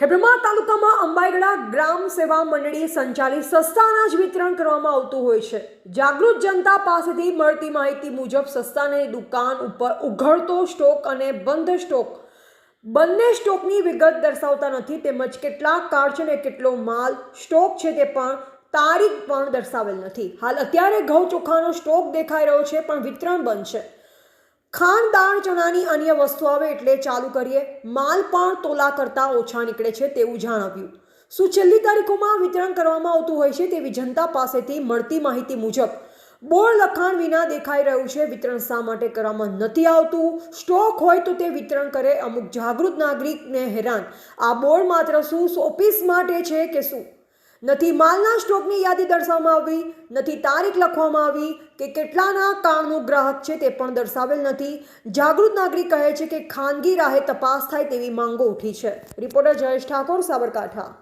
ખેબ્રમા તાલુકામાં અંબાઈગડા ગ્રામ સેવા મંડળી સંચાલિત સસ્તા અનાજ વિતરણ કરવામાં આવતું હોય છે. જાગૃત જનતા પાસેથી મળતી માહિતી મુજબ સસ્તાની દુકાન ઉપર ઉઘડતો સ્ટોક અને બંધ સ્ટોક, બંને સ્ટોકની વિગત દર્શાવતા નથી તેમજ કેટલા કાર છે ને કેટલો માલ સ્ટોક છે તે પણ તારીખ પણ દર્શાવેલ નથી. હાલ અત્યારે ઘઉં ચોખાનો સ્ટોક દેખાઈ રહ્યો છે પણ વિતરણ બંધ છે. ખાંડ દાણ ચણાની અન્ય વસ્તુ આવે એટલે ચાલુ કરીએ. માલ પણ તોલા કરતાં ઓછા નીકળે છે તેવું જણાવ્યું. શું છેલ્લી તારીખોમાં વિતરણ કરવામાં આવતું હોય છે તેવી જનતા પાસેથી મળતી માહિતી મુજબ બોર્ડ લખાણ વિના દેખાઈ રહ્યું છે વિતરણ શા માટે કરવામાં નથી આવતું? સ્ટોક હોય તો તે વિતરણ કરે અમુક જાગૃત નાગરિકને હેરાન. આ બોર્ડ માત્ર શું ઓફિસ માટે છે કે શું? નથી માલના સ્ટોકની યાદી દર્શાવવામાં આવી, નથી તારીખ લખવામાં આવી કે કેટલાના કાળનું ગ્રાહક છે તે પણ દર્શાવેલ નથી. જાગૃત નાગરિક કહે છે કે ખાનગી રાહે તપાસ થાય તેવી માંગો ઉઠી છે. રિપોર્ટર જયેશ ઠાકોર, સાબરકાંઠા.